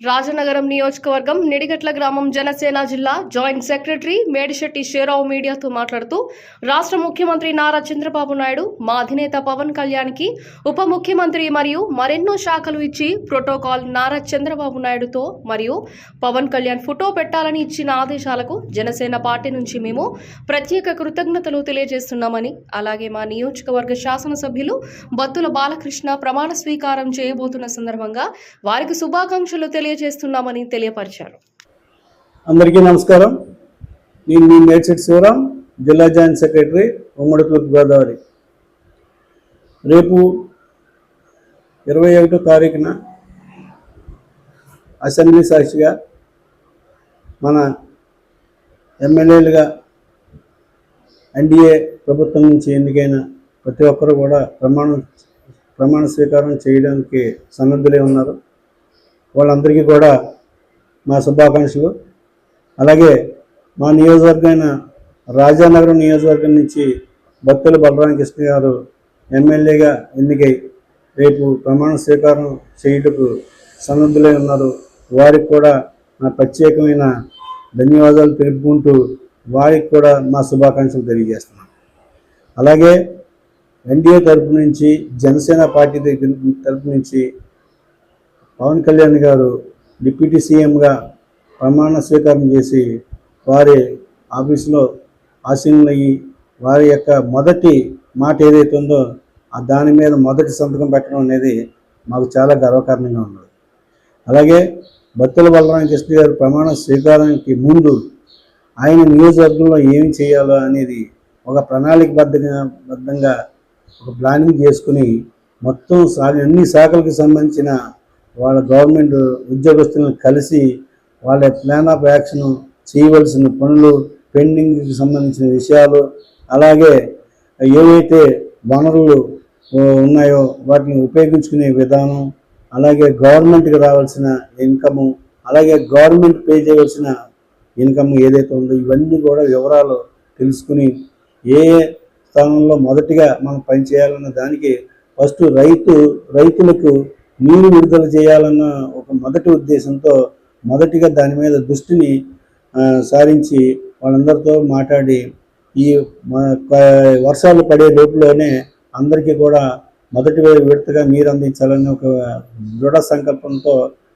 రాజనగరం నియోజకవర్గం నిడిగట్ల గ్రామం జనసేన జిల్లా జాయింట్ సెక్రటరీ మేడిశెట్టి షేరావు మీడియాతో మాట్లాడుతూ రాష్ట్ర ముఖ్యమంత్రి నారా చంద్రబాబు నాయుడు మా అధినేత పవన్ కళ్యాణ్కి ఉప ముఖ్యమంత్రి మరియు మరెన్నో శాఖలు ఇచ్చి ప్రోటోకాల్ నారా చంద్రబాబు నాయుడుతో మరియు పవన్ కళ్యాణ్ ఫోటో పెట్టాలని ఇచ్చిన ఆదేశాలకు జనసేన పార్టీ నుంచి మేము ప్రత్యేక కృతజ్ఞతలు తెలియజేస్తున్నామని అలాగే మా నియోజకవర్గ శాసనసభ్యులు బత్తుల బాలకృష్ణ ప్రమాణ స్వీకారం చేయబోతున్న సందర్భంగా వారికి శుభాకాంక్షలు తెలియజేస్తున్నామని తెలియపరిచారు. అందరికీ నమస్కారం. నేను మీ మేడ్సెట్ శివరాం జిల్లా జాయింట్ సెక్రటరీ ఉమ్మడి తూర్పుగోదావరి రేపు ఇరవై ఒకటో తారీఖున అసెంబ్లీ సాక్షిగా మన ఎమ్మెల్యేలుగా ఎన్డీఏ ప్రభుత్వం నుంచి ఎన్నికైన ప్రతి ఒక్కరు కూడా ప్రమాణం ప్రమాణ స్వీకారం చేయడానికి సన్నద్ధులే ఉన్నారు. వాళ్ళందరికీ కూడా మా శుభాకాంక్షలు. అలాగే మా నియోజకవర్గమైన రాజానగరం నియోజకవర్గం నుంచి భక్తులు బలరామకృష్ణ గారు ఎమ్మెల్యేగా ఎన్నికై రేపు ప్రమాణ స్వీకారం చేయుటకు సన్నద్ధులై ఉన్నారు. వారికి కూడా నా ప్రత్యేకమైన ధన్యవాదాలు తెలుపుకుంటూ వారికి కూడా మా శుభాకాంక్షలు తెలియజేస్తున్నాను. అలాగే ఎన్డీఏ తరపు నుంచి జనసేన పార్టీ తరపు నుంచి పవన్ కళ్యాణ్ గారు డిప్యూటీ సీఎంగా ప్రమాణ స్వీకారం చేసి వారి ఆఫీసులో ఆశీనులయ్యి వారి యొక్క మొదటి మాట ఏదైతే ఉందో ఆ దాని మీద మొదటి సంతకం పెట్టడం అనేది మాకు చాలా గర్వకారణంగా ఉన్నది. అలాగే బత్తుల బలరామకృష్ణ గారు ప్రమాణ స్వీకారానికి ముందు ఆయన నియోజకవర్గంలో ఏమి చేయాలో అనేది ఒక ప్రణాళికబద్ధంగా బద్ధంగా ఒక ప్లానింగ్ చేసుకుని మొత్తం సా అన్ని శాఖలకు సంబంధించిన వాళ్ళ గవర్నమెంట్ ఉద్యోగస్తులను కలిసి వాళ్ళ ప్లాన్ ఆఫ్ యాక్షన్ చేయవలసిన పనులు పెండింగ్కి సంబంధించిన విషయాలు అలాగే ఏవైతే వనరులు ఉన్నాయో వాటిని ఉపయోగించుకునే విధానం అలాగే గవర్నమెంట్కి రావాల్సిన ఇన్కము అలాగే గవర్నమెంట్ పే చేయవలసిన ఇన్కమ్ ఏదైతే ఉందో ఇవన్నీ కూడా వివరాలు తెలుసుకుని ఏ ఏ స్థానంలో మొదటిగా మనం పనిచేయాలన్న దానికి ఫస్ట్ రైతు రైతులకు నీరు విడుదల చేయాలన్న ఒక మొదటి ఉద్దేశంతో మొదటిగా దాని మీద దృష్టిని సారించి వాళ్ళందరితో మాట్లాడి ఈ వర్షాలు పడే లోపులోనే అందరికీ కూడా మొదటి విడతగా నీరు అందించాలని ఒక దృఢ సంకల్పంతో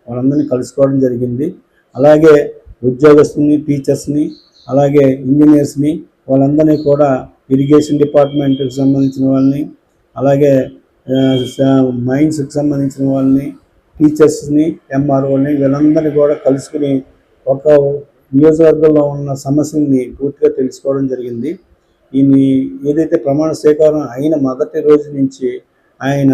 వాళ్ళందరినీ కలుసుకోవడం జరిగింది. అలాగే ఉద్యోగస్తుని టీచర్స్ని అలాగే ఇంజనీర్స్ని వాళ్ళందరినీ కూడా ఇరిగేషన్ డిపార్ట్మెంట్కి సంబంధించిన వాళ్ళని అలాగే మైన్స్కి సంబంధించిన వాళ్ళని టీచర్స్ని ఎంఆర్ఓని వీళ్ళందరినీ కూడా కలుసుకుని ఒక నియోజకవర్గంలో ఉన్న సమస్యల్ని పూర్తిగా తెలుసుకోవడం జరిగింది. ఈ ఏదైతే ప్రమాణ స్వీకారం అయిన మొదటి రోజు నుంచి ఆయన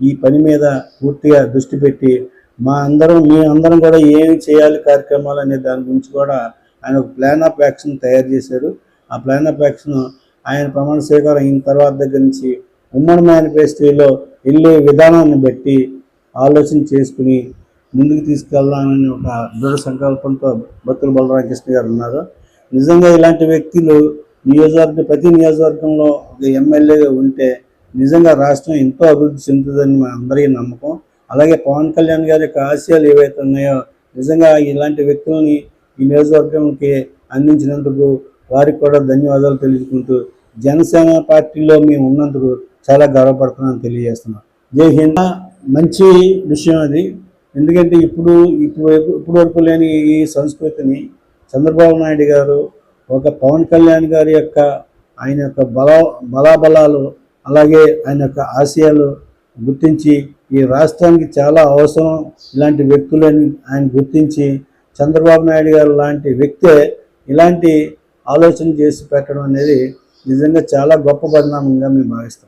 ఈ పని మీద పూర్తిగా దృష్టి పెట్టి మా అందరం మీ అందరం కూడా ఏమి చేయాలి కార్యక్రమాలు అనే దాని గురించి కూడా ఆయన ఒక ప్లాన్ ఆఫ్ యాక్షన్ తయారు చేశారు. ఆ ప్లాన్ ఆఫ్ యాక్షన్ ఆయన ప్రమాణ స్వీకారం అయిన తర్వాత దగ్గర నుంచి ఉమ్మడి మేనిఫెస్టోలో వెళ్ళే విధానాన్ని బట్టి ఆలోచన చేసుకుని ముందుకు తీసుకెళ్దామని ఒక దృఢ సంకల్పంతో భక్తులు బలరామకృష్ణ గారు ఉన్నారు. నిజంగా ఇలాంటి వ్యక్తులు నియోజకవర్గ ప్రతి నియోజకవర్గంలో ఒక ఎమ్మెల్యేగా ఉంటే నిజంగా రాష్ట్రం ఎంతో అభివృద్ధి చెందుతుందని మా అందరికీ నమ్మకం. అలాగే పవన్ కళ్యాణ్ గారి యొక్క ఆశయాలు ఏవైతే ఉన్నాయో నిజంగా ఇలాంటి వ్యక్తులని ఈ నియోజకవర్గంకి అందించినందుకు వారికి కూడా ధన్యవాదాలు తెలుసుకుంటూ జనసేన పార్టీలో మేము ఉన్నందుకు చాలా గర్వపడుతున్నాను తెలియజేస్తున్నాను జై హింద్. మంచి విషయం అది. ఎందుకంటే ఇప్పుడు ఇప్పుడు ఇప్పుడు వరకు లేని ఈ సంస్కృతిని చంద్రబాబు నాయుడు గారు ఒక పవన్ కళ్యాణ్ గారి యొక్క ఆయన యొక్క బల బలాబలాలు అలాగే ఆయన యొక్క ఆశయాలు గుర్తించి ఈ రాష్ట్రానికి చాలా అవసరం ఇలాంటి వ్యక్తులని ఆయన గుర్తించి చంద్రబాబు నాయుడు గారు లాంటి వ్యక్తే ఇలాంటి ఆలోచన చేసి పెట్టడం అనేది నిజంగా చాలా గొప్ప పరిణామంగా మేము భావిస్తాం